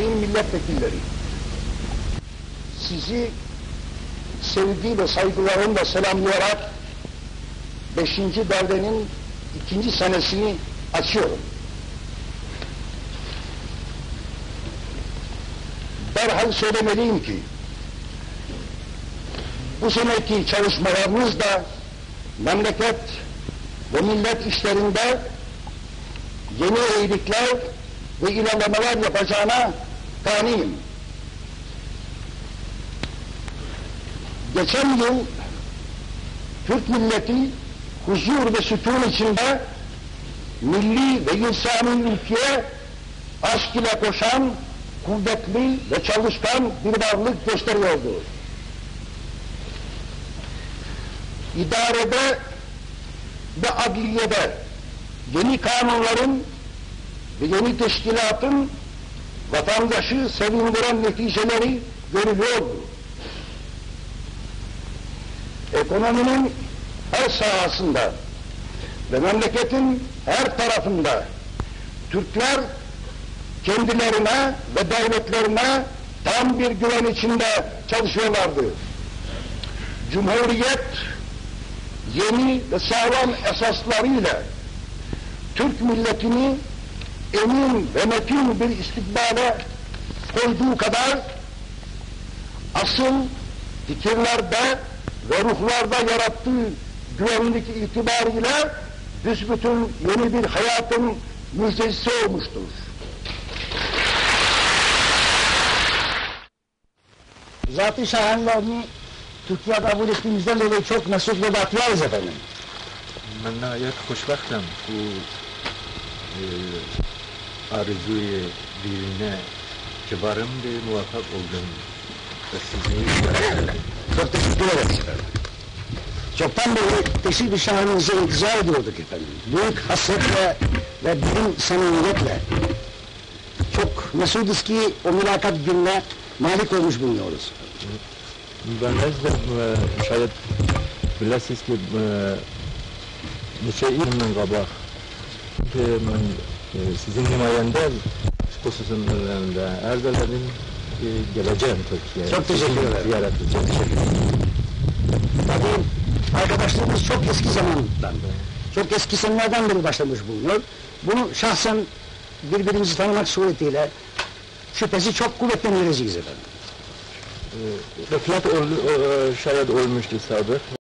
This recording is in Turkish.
sayın milletvekilleri, sizi sevgi ve saygılarımla selamlayarak beşinci devrenin ikinci senesini açıyorum. Derhal söylemeliyim ki, bu seneki çalışmalarımız da memleket ve millet işlerinde yeni eğilikler ve ilerlemeler yapacağına kaniyim. Geçen yıl Türk milleti huzur ve sükun içinde milli ve insani ülkeye aşk ile koşan kuvvetli ve çalışkan bir varlık gösteriyordu. İdarede ve adliyede yeni kanunların ve yeni teşkilatın vatandaşı sevindiren neticeleri görülüyordu. Ekonominin her sahasında ve memleketin her tarafında Türkler kendilerine ve devletlerine tam bir güven içinde çalışıyorlardı. Cumhuriyet yeni ve sağlam esaslarıyla Türk milletini emin ve metin bir istikbale koyduğu kadar asıl fikirlerde ve ruhlarda yarattığı güvenlik itibariyle büsbütün yeni bir hayatın müjdecisi olmuştur. Zat-ı şahenlerini Türkiye kabul ettiğimizden dolayı çok mesut ve bahtiyarız efendim. من nihayet hoşbaktam bu e, arzuyu birine kibarım ve muvaffak oldum. Ve sizi Çok teşekkür ederiz efendim. Çoktan beri teşrif-i şahanınızı intizar ediyorduk efendim. Büyük hasretle ve derin samimiyetle. Çok mesuduz ki o mülakat gününe malik olmuş bulunuyoruz. ben nezdim ve şayet bilesiz ki e, neçe ilmin qabaq ki e, sizin himayende hususunda Erdeler'in e, geleceğim Türkiye'ye. Çok teşekkür ederim. Ziyaret Çok teşekkür ederim. Tabii arkadaşlığımız çok eski zamandan, çok eski senelerden beri başlamış bulunuyor. Bunu şahsen birbirimizi tanımak suretiyle şüphesi çok kuvvetlendireceğiz efendim. Reflat ol, o, şayet olmuştu sabır.